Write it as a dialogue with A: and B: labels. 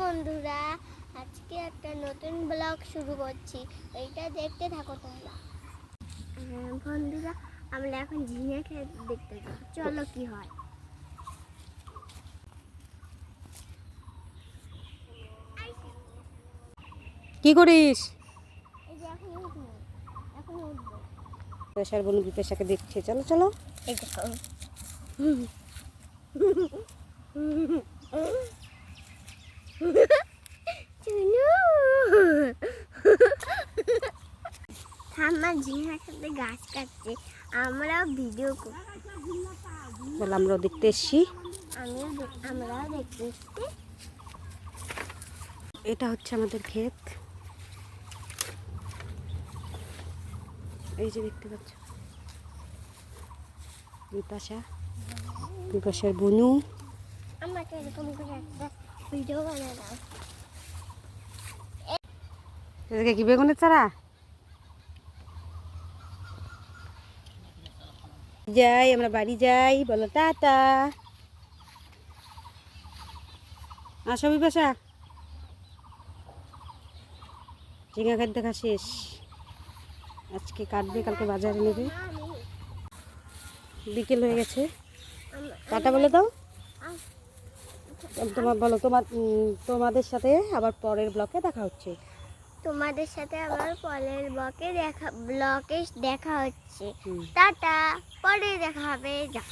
A: বন্ধুরা আজকে একটা নতুন ব্লগ শুরু করছি। এইটা দেখতে থাকো তোমরা। হ্যাঁ, বন্ধুরা আমরা এখন ঝিঙে খেয়ে দেখতে যাব। চলো কি হয়।
B: কি করিস? পেশার বনু পেশাকে দেখছে। চলো চলো।
A: এই দেখো চুনু ঠাম্মা ঝিঙা খেতে গাছ কাটছে আমরাও ভিডিও করি
B: বলে আমরাও দেখতে এসছি।
A: আমিও দে- আমরাও দেখতে এসছি।
B: এটা হচ্ছে আমাদের ক্ষেত। এই যে দেখতে পাচ্ছ। বিপাশা। বিপাশার বনু।
A: আমাকে এরকম করে একটা ভিডিও বানিয়ে দাও
B: এদিকে কি বেগুনের চারা? যাই, আমরা বাড়ি যাই, বলো টাটা। আসো বিপাশা ঝিঙা খাদ্য দেখা শেষ। আজকে কাটবে, কালকে বাজারে নেবে। বিকেল হয়ে গেছে। টাটা বলে দাও। তোমার, বলো তোমার তোমাদের সাথে আবার পরের ব্লকে দেখা হচ্ছে।
A: তোমাদের সাথে আবার পরের ব্লকে দেখা ব্লকে দেখা হচ্ছে। টাটা পরে দেখা হবে। যা